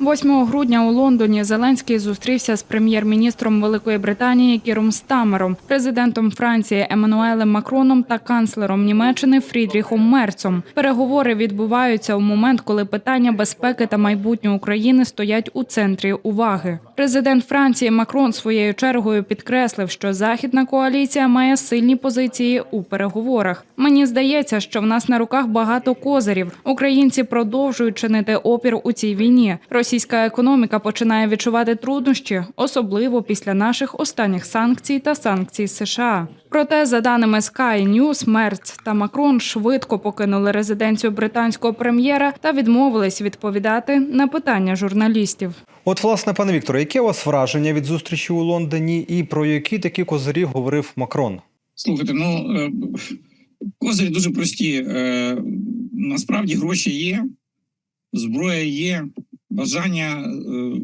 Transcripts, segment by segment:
8 грудня у Лондоні Зеленський зустрівся з прем'єр-міністром Великої Британії Кіром Стамером, президентом Франції Еммануелем Макроном та канцлером Німеччини Фрідріхом Мерцом. Переговори відбуваються у момент, коли питання безпеки та майбутнього України стоять у центрі уваги. Президент Франції Макрон своєю чергою підкреслив, що західна коаліція має сильні позиції у переговорах. Мені здається, що в нас на руках багато козирів. Українці продовжують чинити опір у цій війні. Російська економіка починає відчувати труднощі, особливо після наших останніх санкцій та санкцій США. Проте, за даними Sky News, Мерц та Макрон швидко покинули резиденцію британського прем'єра та відмовились відповідати на питання журналістів. От, власне, пане Вікторе, яке у вас враження від зустрічі у Лондоні і про які такі козирі говорив Макрон? Слухайте, ну е, козирі дуже прості. Е, Насправді гроші є, зброя є, бажання е,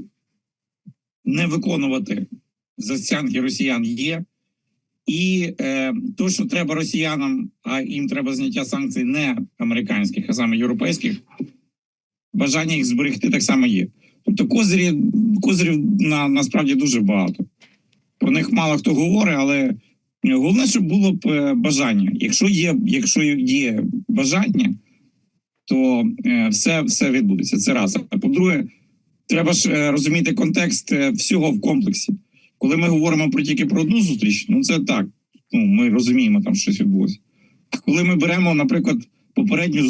не виконувати застянки росіян є. І е, то, що треба росіянам, а їм треба зняття санкцій не американських, а саме європейських, бажання їх зберегти так само є. Тобто козирі, козирів на, насправді дуже багато. Про них мало хто говорить, але Головне, щоб було б е, бажання. Якщо є, якщо є бажання, то е, все, все відбудеться. Це раз. А по-друге, треба ж е, розуміти контекст е, всього в комплексі. Коли ми говоримо про тільки про одну зустріч, ну це так. Ну ми розуміємо, там щось відбулося. Коли ми беремо, наприклад, попередню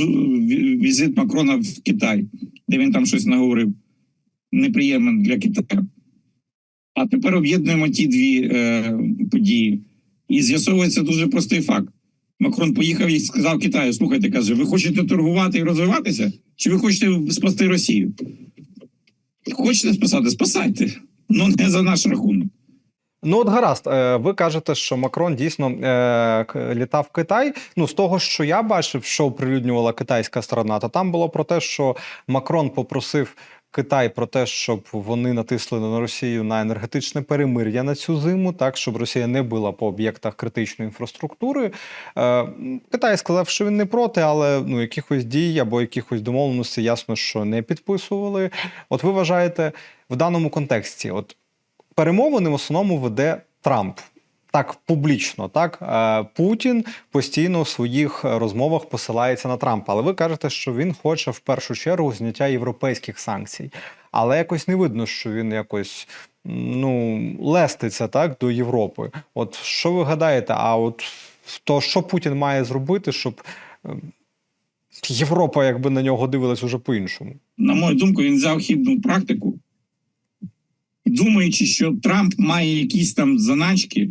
візит Макрона в Китай, де він там щось наговорив неприємне для Китаю. А тепер об'єднуємо ті дві е, події. І з'ясовується дуже простий факт. Макрон поїхав і сказав Китаю: слухайте, каже, ви хочете торгувати і розвиватися? Чи ви хочете спасти Росію? Хочете спасати? Спасайте. Ну не за наш рахунок. Ну, от гаразд, е, ви кажете, що Макрон дійсно е, літав в Китай. Ну, з того, що я бачив, що оприлюднювала китайська сторона, то там було про те, що Макрон попросив Китай про те, щоб вони натисли на Росію на енергетичне перемир'я на цю зиму, так щоб Росія не била по об'єктах критичної інфраструктури. Е, Китай сказав, що він не проти, але ну якихось дій або якихось домовленостей ясно, що не підписували. От ви вважаєте в даному контексті, от перемовини в основному веде Трамп. Так, публічно, так Е, Путін постійно в своїх розмовах посилається на Трампа. Але ви кажете, що він хоче в першу чергу зняття європейських санкцій. Але якось не видно, що він якось ну леститься так до Європи. От що ви гадаєте? А от то що Путін має зробити, щоб е, Європа якби на нього дивилась уже по-іншому? На мою думку, він взяв хідну практику, думаючи, що Трамп має якісь там заначки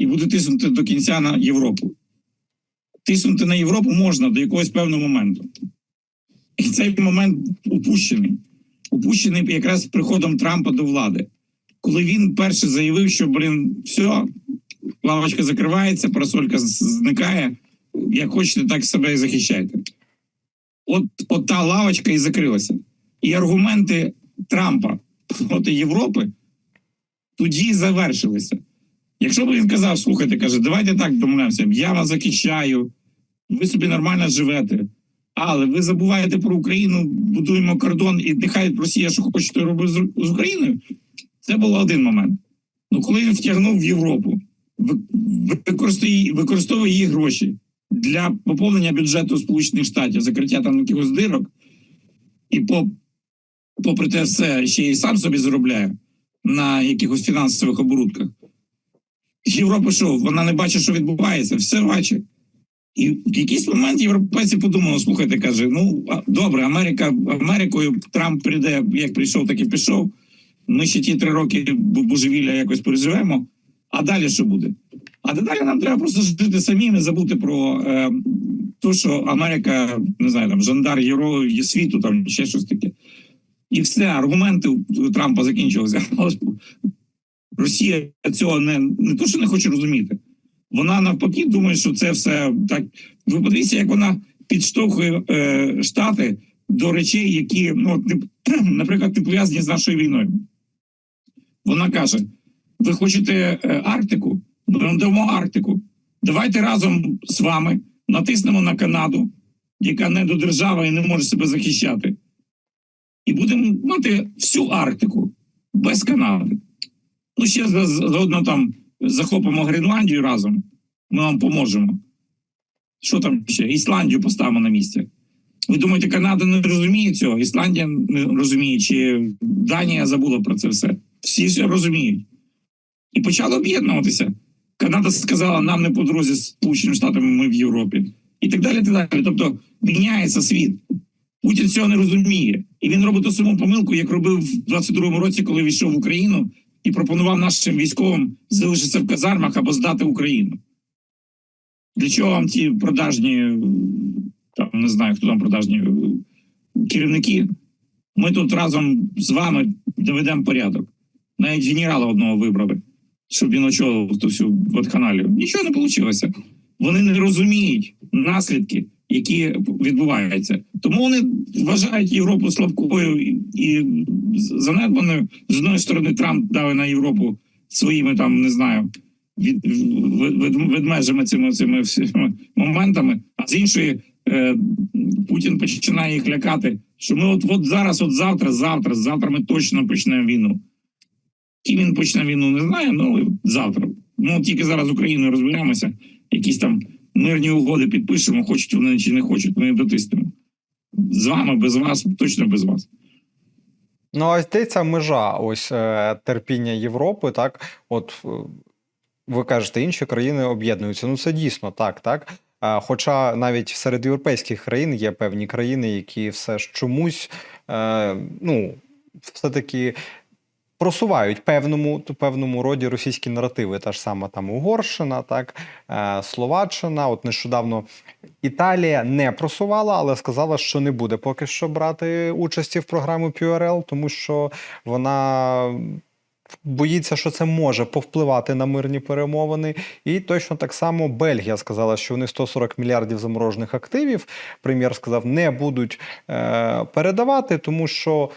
і буде тиснути до кінця на Європу. Тиснути на Європу можна до якогось певного моменту. І цей момент упущений. Упущений якраз приходом Трампа до влади, коли він перше заявив, що блін, все, лавочка закривається, парасолька зникає. Як хочете, так себе і захищайте. От, от та лавочка і закрилася. І аргументи Трампа проти Європи тоді завершилися. Якщо б він казав, слухайте, каже, давайте так домовляємося, я вас захищаю, ви собі нормально живете, але ви забуваєте про Україну, будуємо кордон, і нехай Росія, що хоче, то робить з, Україною. Це був один момент. Ну, коли він втягнув в Європу, використовує, її гроші для поповнення бюджету Сполучених Штатів, закриття там якихось дирок, і по, попри те все ще й сам собі заробляє на якихось фінансових оборудках. Європа що, вона не бачить, що відбувається, все бачить. І в якийсь момент європейці подумали: слухайте, каже, ну добре, Америка Америкою Трамп прийде, як прийшов, так і пішов. Ми ще ті три роки божевілля якось переживемо. А далі що буде? А далі нам треба просто жити самим і забути про е, те, що Америка, не знаю, там жандар євро світу, там ще щось таке. І все, аргументи у Трампа закінчилися. Росія цього не, не то, що не хоче розуміти. Вона навпаки думає, що це все так. Ви подивіться, як вона підштовхує е, Штати до речей, які, ну, наприклад, не пов'язані з нашою війною. Вона каже: ви хочете е, Арктику? Ми дамо Арктику. Давайте разом з вами натиснемо на Канаду, яка не до держави і не може себе захищати. і будемо мати всю Арктику без Канади. Ну, ще за- за- заодно там захопимо Гренландію разом. Ми вам поможемо. Що там ще? Ісландію поставимо на місце. Ви думаєте, Канада не розуміє цього? Ісландія не розуміє, чи Данія забула про це все. Всі все розуміють. І почали об'єднуватися. Канада сказала, нам не по дорозі з Сполученими Штатами, ми в Європі. І так далі. так далі. Тобто міняється світ. Путін цього не розуміє. І він робить ту саму помилку, як робив в 22-му році, коли війшов в Україну і пропонував нашим військовим залишитися в казармах або здати Україну. Для чого вам ті продажні, там не знаю, хто там продажні керівники? Ми тут разом з вами доведемо порядок. Навіть генерала одного вибрали, щоб він очолив ту всю ватханалію. Нічого не вийшло. Вони не розуміють наслідки, які відбуваються. Тому вони вважають Європу слабкою і, і занедбаною. З одної сторони, Трамп давить на Європу своїми там, не знаю, від, від, від, ведмежими цими, цими всіма моментами, а з іншої е, Путін починає їх лякати, що ми от, от зараз, от завтра, завтра, завтра ми точно почнемо війну. І він почне війну, не знаю, ну завтра. Ну тільки зараз Україною розберемося, якісь там мирні угоди підпишемо, хочуть вони чи не хочуть, ми їх дотиснемо. З вами, без вас, точно без вас. Ну, а де ця межа ось е, терпіння Європи, так? От е, ви кажете, інші країни об'єднуються. Ну, це дійсно так, так. Е, Хоча навіть серед європейських країн є певні країни, які все ж чомусь, ну, все-таки просувають певному, певному роді російські наративи. Та ж сама там Угорщина, так, е, Словаччина. От нещодавно Італія не просувала, але сказала, що не буде поки що брати участі в програмі PURL, тому що вона боїться, що це може повпливати на мирні перемовини. І точно так само Бельгія сказала, що вони 140 мільярдів заморожених активів. Прем'єр сказав, не будуть е, передавати, тому що.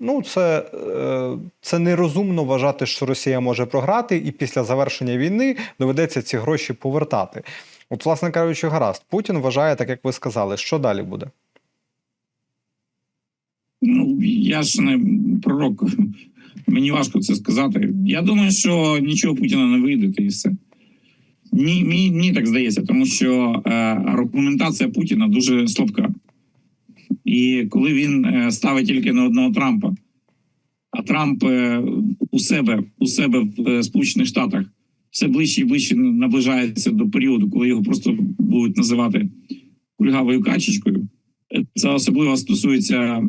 Ну, це, е, це нерозумно вважати, що Росія може програти, і після завершення війни доведеться ці гроші повертати. От, власне кажучи, гаразд, Путін вважає, так як ви сказали, що далі буде. Ну, я ж не пророк, мені важко це сказати. Я думаю, що нічого Путіна не вийде, і все. Ні, мені, мені так здається, тому що е, аргументація Путіна дуже слабка. І коли він е, ставить тільки на одного Трампа, а Трамп е, у себе у себе в е, Сполучених Штатах все ближче і ближче наближається до періоду, коли його просто будуть називати кульгавою качечкою. Це особливо стосується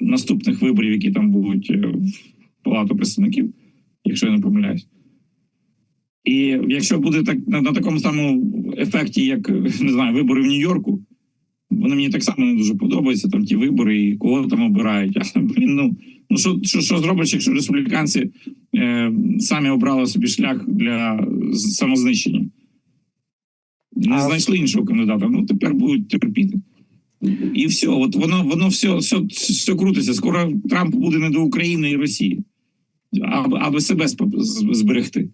наступних виборів, які там будуть в Палату представників, якщо я не помиляюсь. І якщо буде так на, на такому самому ефекті, як не знаю, вибори в Нью-Йорку, вони мені так само не дуже подобаються. Там ті вибори, і кого там обирають. А, блін, ну, ну що, що, що зробиш, якщо республіканці е, самі обрали собі шлях для самознищення? Не знайшли іншого кандидата. Ну тепер будуть терпіти. І все, от воно воно все, все, все крутиться. Скоро Трамп буде не до України і Росії, аби, аби себе зберегти.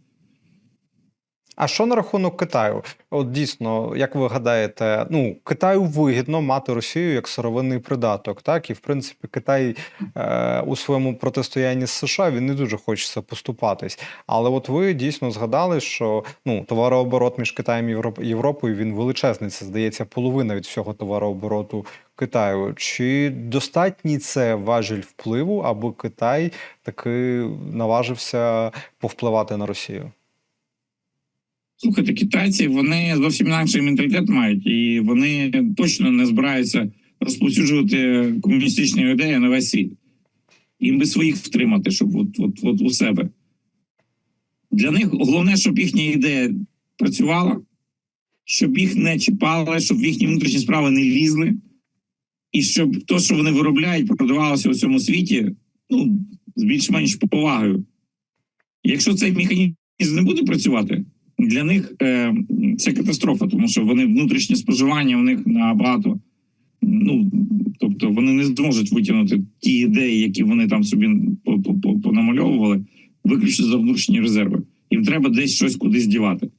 А що на рахунок Китаю? От дійсно, як ви гадаєте, ну Китаю вигідно мати Росію як сировинний придаток, так і в принципі Китай е, у своєму протистоянні з США він не дуже хочеться поступатись. Але от ви дійсно згадали, що ну товарооборот між Китаєм і Європ- Європою він величезний. Це здається половина від всього товарообороту Китаю. Чи достатній це важіль впливу, аби Китай таки наважився повпливати на Росію? Слухайте, китайці вони зовсім інакший менталітет мають, і вони точно не збираються розповсюджувати комуністичні ідеї на весь світ. Їм би своїх втримати, щоб от, от, от у себе. Для них головне, щоб їхня ідея працювала, щоб їх не чіпали, щоб в їхні внутрішні справи не лізли, і щоб те, що вони виробляють, продавалося у цьому світі, ну, з більш-менш повагою. Якщо цей механізм не буде працювати, для них е, це катастрофа, тому що вони внутрішнє споживання у них набагато. Ну тобто вони не зможуть витягнути ті ідеї, які вони там собі по- по- по- понамальовували, виключно за внутрішні резерви. Їм треба десь щось кудись дівати.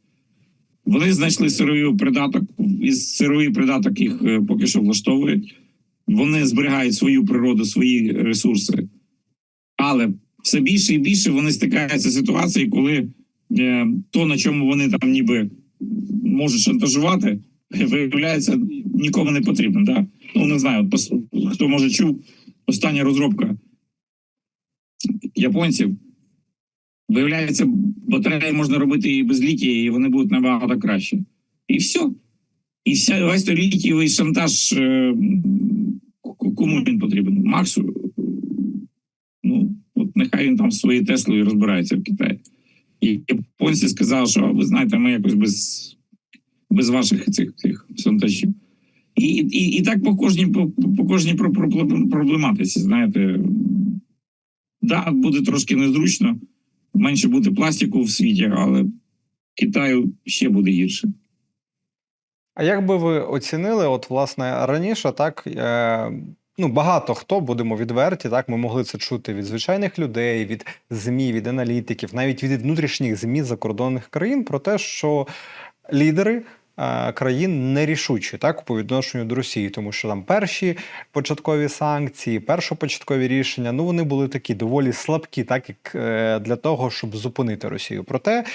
Вони знайшли сировий придаток, і сировий придаток їх е, поки що влаштовують. вони зберігають свою природу, свої ресурси. Але все більше і більше вони стикаються з ситуацією, коли то, на чому вони там ніби можуть шантажувати, виявляється нікому не потрібно. Да? Ну, не знаю, хто може чув, остання розробка японців. Виявляється, батареї можна робити і без літія, і вони будуть набагато краще. І все. І вся весь той літієвий шантаж е, кому він потрібен? Максу. Ну, от нехай він там своєю Теслою розбирається в Китаї. І японці сказали, що ви знаєте, ми якось без, без ваших цих, цих шантажів. І, і, і так по кожній, по, по кожній про- про- проблематиці, знаєте. Да, буде трошки незручно, менше буде пластику в світі, але Китаю ще буде гірше. А як би ви оцінили, от власне раніше, так е, ну багато хто будемо відверті, так ми могли це чути від звичайних людей, від змі, від аналітиків, навіть від внутрішніх змі закордонних країн про те, що лідери. е, Країн нерішучі так по відношенню до Росії, тому що там перші початкові санкції, першопочаткові рішення, ну вони були такі доволі слабкі, так як е, для того, щоб зупинити Росію. Проте е,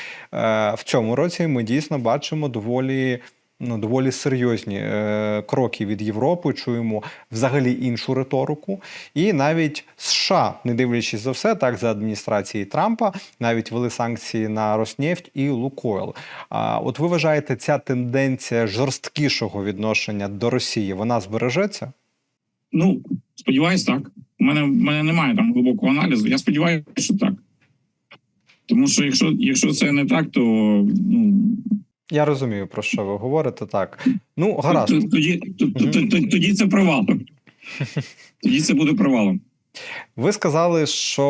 в цьому році ми дійсно бачимо доволі ну, доволі серйозні е, кроки від Європи. Чуємо взагалі іншу риторику. І навіть США, не дивлячись за все, так за адміністрації Трампа, навіть ввели санкції на Роснефть і Лукойл. А от ви вважаєте, ця тенденція жорсткішого відношення до Росії вона збережеться? Ну, сподіваюсь, так. У мене, в мене немає там глибокого аналізу. Я сподіваюся, що так. Тому що якщо, якщо це не так, то ну, Я розумію, про що ви говорите. Так ну гаразд. тоді, це провал. Тоді це буде провалом. Ви сказали, що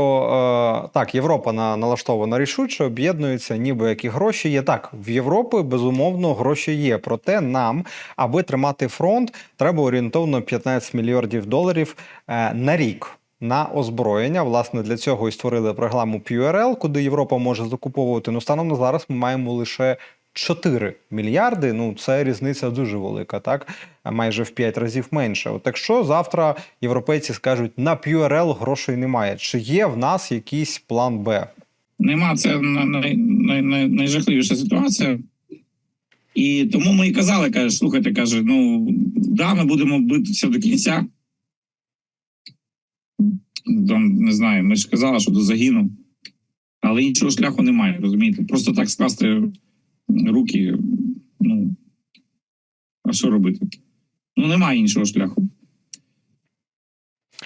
е, так, Європа на, налаштована рішуче, об'єднується, ніби які гроші є. Так, в Європі безумовно гроші є. Проте нам, аби тримати фронт, треба орієнтовно 15 мільярдів доларів е, на рік. На озброєння, власне, для цього і створили програму PURL, куди Європа може закуповувати. Ну, станом на зараз ми маємо лише 4 мільярди. Ну, це різниця дуже велика, так майже в 5 разів менше. От якщо завтра європейці скажуть на PURL грошей немає, чи є в нас якийсь план Б? Нема це най, най, най, найжахливіша ситуація. І тому ми і казали, каже, слухайте, каже, ну да, ми будемо битися до кінця. Там не знаю, ми ж казали, що до загину, але іншого шляху немає, розумієте? Просто так скласти руки. Ну а що робити? Ну немає іншого шляху.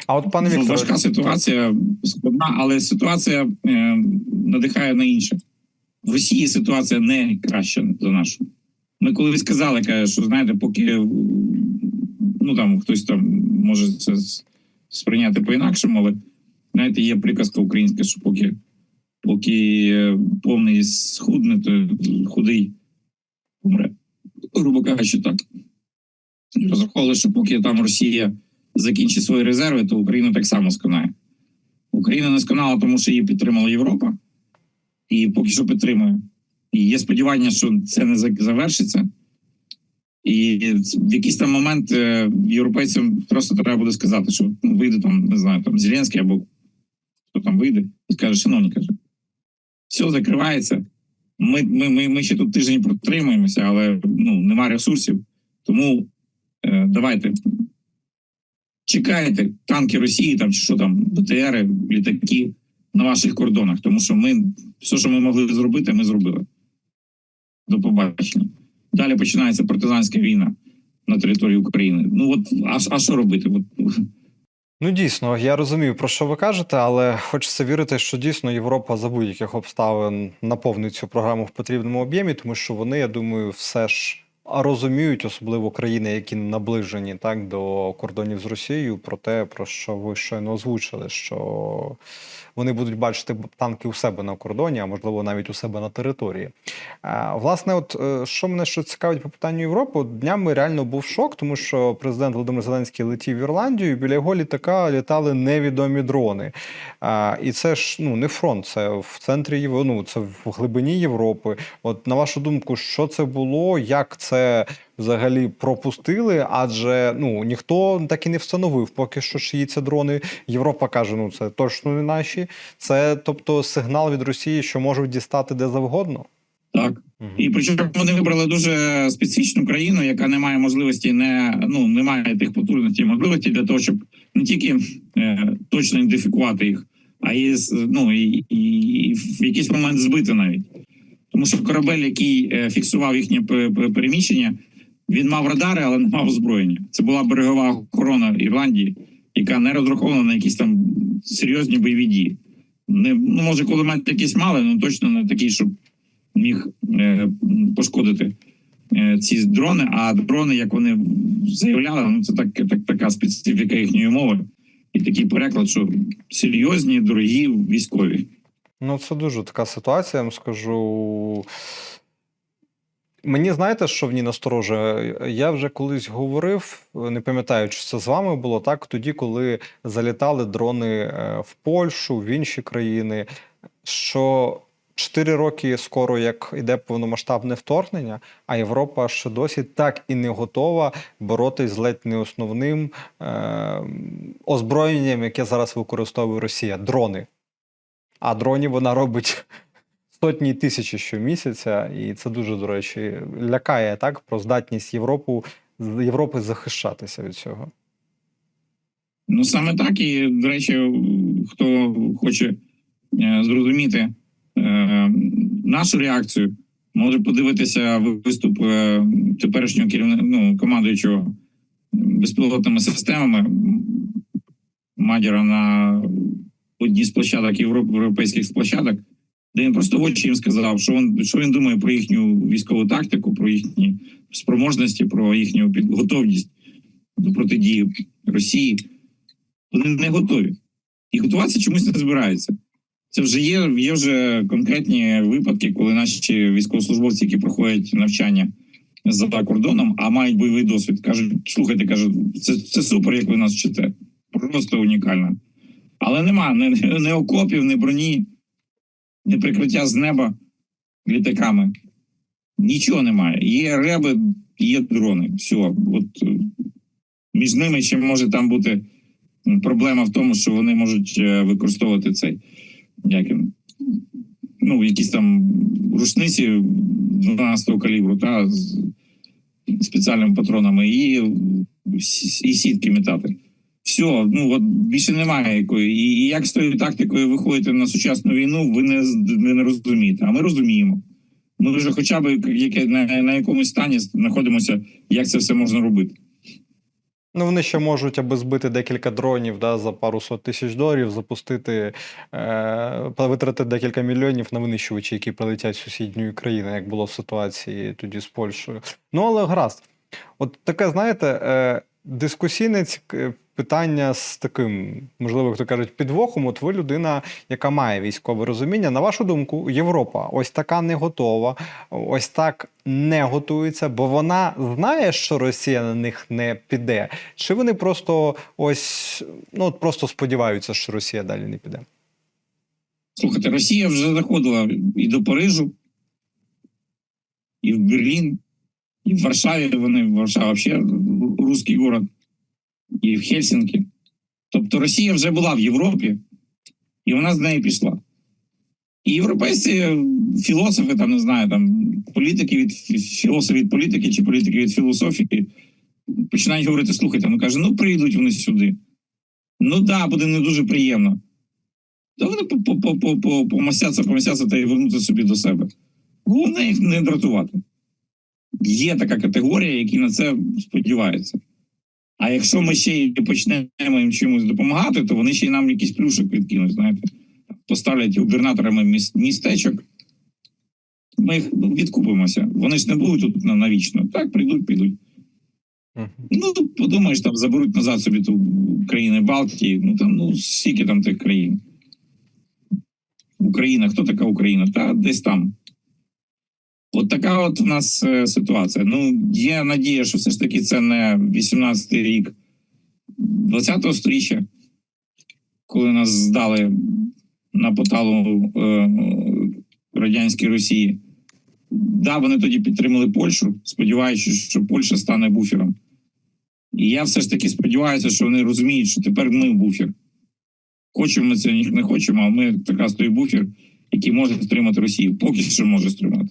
А от пане Вікторе, Важка ситуація складна, але ситуація е, надихає на інше. В Росії ситуація не краща за нашу. Ми колись сказали, каже, що знаєте, поки ну там хтось там може це сприйняти по-інакшому, але знаєте, є приказка українська, що поки, поки е, повний схудне, то худий помре. Грубо кажучи, так. Розраховували, що поки там Росія закінчить свої резерви, то Україна так само сконає. Україна не сконала, тому що її підтримала Європа, і поки що підтримує. І є сподівання, що це не завершиться. І в якийсь там момент е, європейцям просто треба буде сказати, що ну, вийде там, не знаю, там Зеленський або хто там вийде, і скаже, шановні, каже, все закривається. Ми, ми, ми, ми ще тут тиждень протримуємося, але ну, немає ресурсів. Тому е, давайте чекайте танки Росії, там чи що там, БТРи, літаки на ваших кордонах, тому що ми все, що ми могли зробити, ми зробили. До побачення. Далі починається партизанська війна на території України. Ну от а, а що робити? От, Ну дійсно, я розумію, про що ви кажете, але хочеться вірити, що дійсно Європа за будь-яких обставин наповнить цю програму в потрібному об'ємі, тому що вони, я думаю, все ж розуміють, особливо країни, які наближені так до кордонів з Росією, про те, про що ви щойно озвучили, що вони будуть бачити танки у себе на кордоні, а можливо навіть у себе на території. Власне, от е, що мене що цікавить по питанню Європи, днями реально був шок, тому що президент Володимир Зеленський летів в Ірландію, і біля його літака літали невідомі дрони. І це ж ну не фронт, це в центрі Європи, ну це в глибині Європи. От на вашу думку, що це було, як це взагалі пропустили, адже ну ніхто так і не встановив, поки що чиї це дрони. Європа каже: ну це точно не наші. Це тобто сигнал від Росії, що можуть дістати де завгодно. Так. Мгм. І причому вони вибрали дуже специфічну країну, яка не має можливості, не ну не має тих потужностей і можливостей для того, щоб не тільки е, точно ідентифікувати їх, а і ну і, і, і в якийсь момент збити навіть. Тому що корабель, який е, фіксував їхнє пе- пе- переміщення, він мав радари, але не мав озброєння. Це була берегова охорона Ірландії, яка не розрахована на якісь там серйозні бойові дії. Не ну може кулемет якийсь мали, але точно не такий, щоб міг е, пошкодити е, ці дрони. А дрони, як вони заявляли, ну це так, так така специфіка їхньої мови, і такий переклад, що серйозні, дорогі військові. Ну, це дуже така ситуація, я вам скажу. Мені знаєте, що в ній насторожує? Я вже колись говорив, не пам'ятаю, чи це з вами було так, тоді, коли залітали дрони е, в Польщу, в інші країни, що 4 роки скоро як іде повномасштабне вторгнення, а Європа ще досі так і не готова боротись з ледь не основним е- озброєнням, яке зараз використовує Росія дрони. А дронів вона робить сотні тисячі щомісяця, і це дуже, до речі, лякає так про здатність Європу, Європи захищатися від цього. Ну саме так, і до речі, хто хоче е, зрозуміти е, нашу реакцію, може подивитися виступ е, теперішнього керівника ну, командуючого безпілотними системами Мадіра на одній з площадок Європи, європейських площадок, де він просто в очі їм сказав, що він, що він думає про їхню військову тактику, про їхні спроможності, про їхню підготовність до протидії Росії. Вони не готові. І готуватися чомусь не збираються. Це вже є, є вже конкретні випадки, коли наші військовослужбовці, які проходять навчання за кордоном, а мають бойовий досвід, кажуть: слухайте, кажуть, це, це супер, як ви нас вчите. Просто унікально. Але нема ні, ні окопів, ні броні, ні прикриття з неба літаками. Нічого немає. Є реби, є дрони. Все. От е, між ними ще може там бути проблема в тому, що вони можуть е, використовувати цей як ну, якісь там рушниці 12-го калібру, та з спеціальними патронами, і, і сітки метати. Все, ну от більше немає якої. І, і як з тою тактикою виходите на сучасну війну, ви не, ви не розумієте. А ми розуміємо. Ми вже хоча б яке, на, на якомусь стані знаходимося, як це все можна робити. Ну, вони ще можуть, аби збити декілька дронів да, за пару сот тисяч доларів, запустити, е, витратити декілька мільйонів на винищувачі, які прилетять з сусідньої країни, як було в ситуації тоді з Польщею. Ну, але гаразд. От таке, знаєте, е, дискусійне цік- питання з таким, можливо, хто кажуть, підвохом. От ви людина, яка має військове розуміння. На вашу думку, Європа ось така не готова, ось так не готується, бо вона знає, що Росія на них не піде. Чи вони просто ось ну от просто сподіваються, що Росія далі не піде? Слухайте, Росія вже заходила і до Парижу, і в Берлін, і в Варшаві. Вони Варшава взагалі русський город, і в Хельсінкі. Тобто Росія вже була в Європі, і вона з неї пішла. І європейці філософи, там не знаю, там політики від філософи від політики чи політики від філософії починають говорити: слухайте, ну каже, ну прийдуть вони сюди. Ну да, буде не дуже приємно. Та вони по- по- по- по- по- помасяться, помасяться та й вернуться собі до себе. Головне їх не дратувати. Є така категорія, які на це сподіваються. А якщо ми ще й почнемо їм чимось допомагати, то вони ще й нам якийсь плюшок відкинуть, знаєте, поставлять губернаторами міс- містечок. Ми їх відкупимося. Вони ж не будуть тут навічно. Так, прийдуть, підуть. Ну, подумаєш, там заберуть назад собі ту країни Балтії. Ну там, ну, скільки там тих країн. Україна, хто така Україна? Та десь там. От така от у нас е, ситуація. Ну, є надія, що все ж таки це не 18-й рік 20-го сторіччя, коли нас здали на поталу е, радянській Росії. Да, вони тоді підтримали Польщу, сподіваючись, що Польща стане буфером. І я все ж таки сподіваюся, що вони розуміють, що тепер ми буфер. Хочемо ми це не хочемо, а ми якраз той буфер, який може стримати Росію. Поки що може стримати.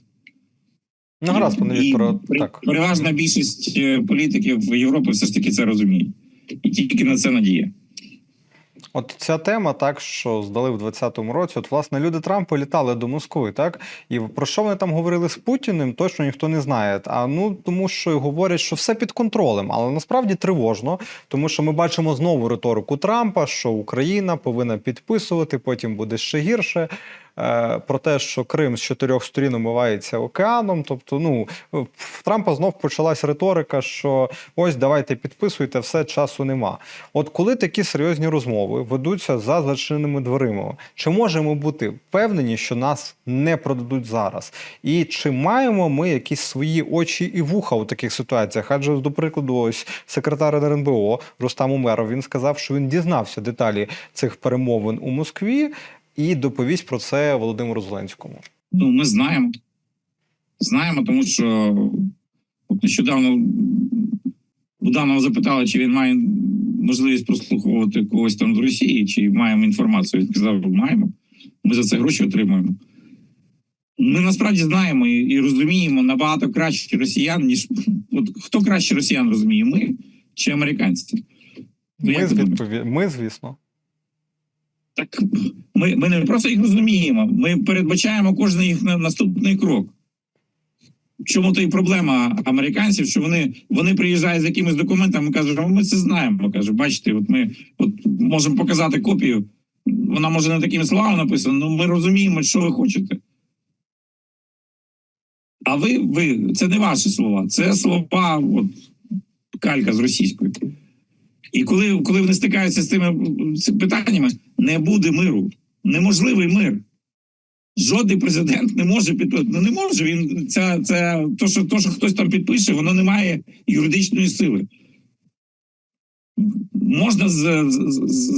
Ну, гаразд, пане Вікторе, так. Переважна більшість е, політиків Європи все ж таки це розуміє. І тільки на це надія. От ця тема, так що здали в 2020 році. От власне люди Трампа літали до Москви, так і про що вони там говорили з Путіним, точно ніхто не знає. А ну тому, що говорять, що все під контролем, але насправді тривожно, тому що ми бачимо знову риторику Трампа, що Україна повинна підписувати, потім буде ще гірше. Е, Про те, що Крим з чотирьох сторін омивається океаном. Тобто, ну в Трампа знов почалась риторика, що ось давайте підписуйте, все часу нема. От коли такі серйозні розмови ведуться за зачиненими дверима, чи можемо бути впевнені, що нас не продадуть зараз? І чи маємо ми якісь свої очі і вуха у таких ситуаціях? Адже, до прикладу, ось секретар РНБО Рустам Умеров він сказав, що він дізнався деталі цих перемовин у Москві і доповість про це Володимиру Зеленському. Ну, ми знаємо. Знаємо, тому що от нещодавно Буданова запитали, чи він має можливість прослуховувати когось там з Росії, чи маємо інформацію. Він сказав, маємо. Ми за це гроші отримуємо. Ми насправді знаємо і, і розуміємо набагато краще росіян, ніж от хто краще росіян розуміє, ми чи американці? Ну, Ми, відпові... ми звісно. Так ми, ми не просто їх розуміємо, ми передбачаємо кожен їх наступний крок. Чому то і проблема американців, що вони, вони приїжджають з якимись документами, кажуть, «А ми це знаємо. Каже, бачите, от ми от можемо показати копію. Вона може не такими словами написана, але ми розуміємо, що ви хочете. А ви, ви це не ваші слова, це слова от, калька з російської. І коли, коли вони стикаються з тими питаннями, не буде миру. Неможливий мир. Жодний президент не може підписати. Ну не може він. Це, це то, що, то, що хтось там підпише, воно не має юридичної сили. Можна з-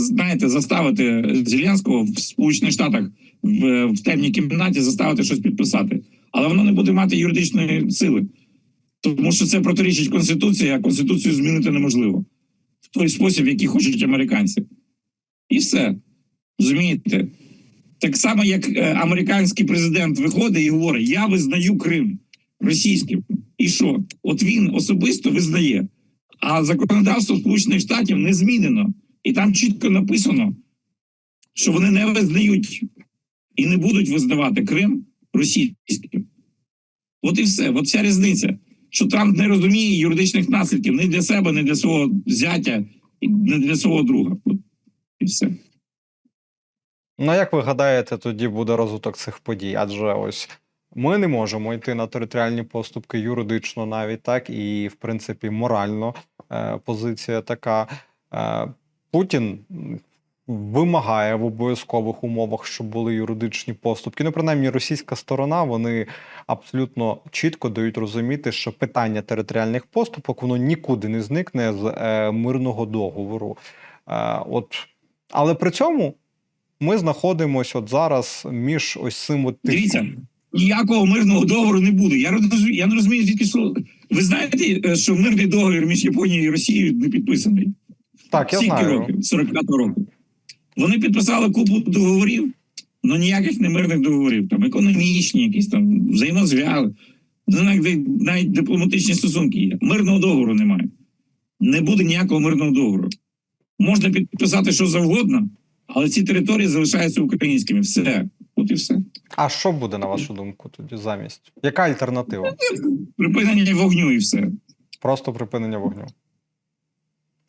знаєте, заставити Зеленського в Сполучених Штатах в, в темній кімнаті заставити щось підписати, але воно не буде мати юридичної сили, тому що це протирічить Конституції, а Конституцію змінити неможливо той спосіб, який хочуть американці. І все. Розумієте? Так само, як е, американський президент виходить і говорить: Я визнаю Крим російським. І що? От він особисто визнає. А законодавство Сполучених Штатів не змінено. І там чітко написано, що вони не визнають і не будуть визнавати Крим російським. От і все. От вся різниця. Що Трамп не розуміє юридичних наслідків ні для себе, ні для свого зятя, не для свого друга. І все. Ну, як ви гадаєте, тоді буде розвиток цих подій? Адже ось ми не можемо йти на територіальні поступки юридично навіть так, і в принципі морально е, позиція така. Е, Путін вимагає в обов'язкових умовах, щоб були юридичні поступки. Ну, принаймні, російська сторона вони абсолютно чітко дають розуміти, що питання територіальних поступок воно нікуди не зникне з е, мирного договору. Е, от, але при цьому ми знаходимося от зараз між ось цим от тиском. Дивіться, ніякого мирного договору не буде. Я розумію, я не розумію, звідки що. Ви знаєте, е, що мирний договір між Японією і Росією не підписаний? Так, я Скільки знаю. років? 45 року. Вони підписали купу договорів, але ніяких не мирних договорів. Там економічні, якісь там взаємозв'язи, Ну, навіть, навіть дипломатичні стосунки є. Мирного договору немає. Не буде ніякого мирного договору. Можна підписати що завгодно, але ці території залишаються українськими. Все. От і все. А що буде на вашу думку тоді замість? Яка альтернатива? Припинення вогню і все. Просто припинення вогню.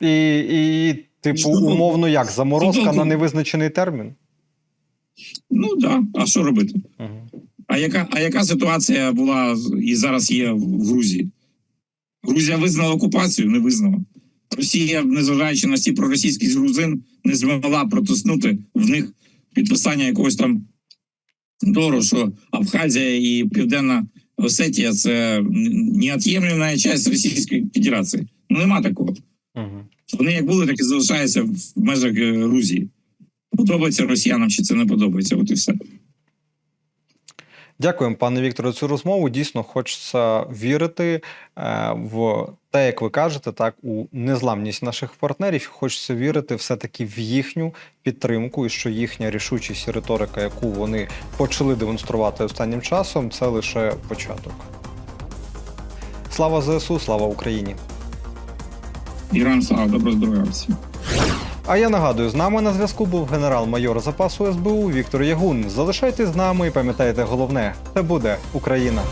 І, і типу, умовно як? Заморозка на невизначений термін? Ну так. Да. А що робити? Угу. А яка, а яка ситуація була і зараз є в Грузії? Грузія визнала окупацію, не визнала. Росія, незважаючи на всі проросійські грузин, не змогла протиснути в них підписання якогось там дору, що Абхазія і Південна Осетія це неот'ємлена частина Російської Федерації. Ну нема такого. Вони як були, так і залишаються в межах е, Грузії. Подобається росіянам чи це не подобається, от і все. Дякуємо, пане Вікторе, за цю розмову. Дійсно, хочеться вірити е, в те, як ви кажете, так у незламність наших партнерів. Хочеться вірити все-таки в їхню підтримку, і що їхня рішучість і риторика, яку вони почали демонструвати останнім часом, це лише початок. Слава ЗСУ, слава Україні! Іран слава, добро здоров'я. А я нагадую, з нами на зв'язку був генерал-майор запасу СБУ Віктор Ягун. Залишайтесь з нами і пам'ятайте головне: це буде Україна.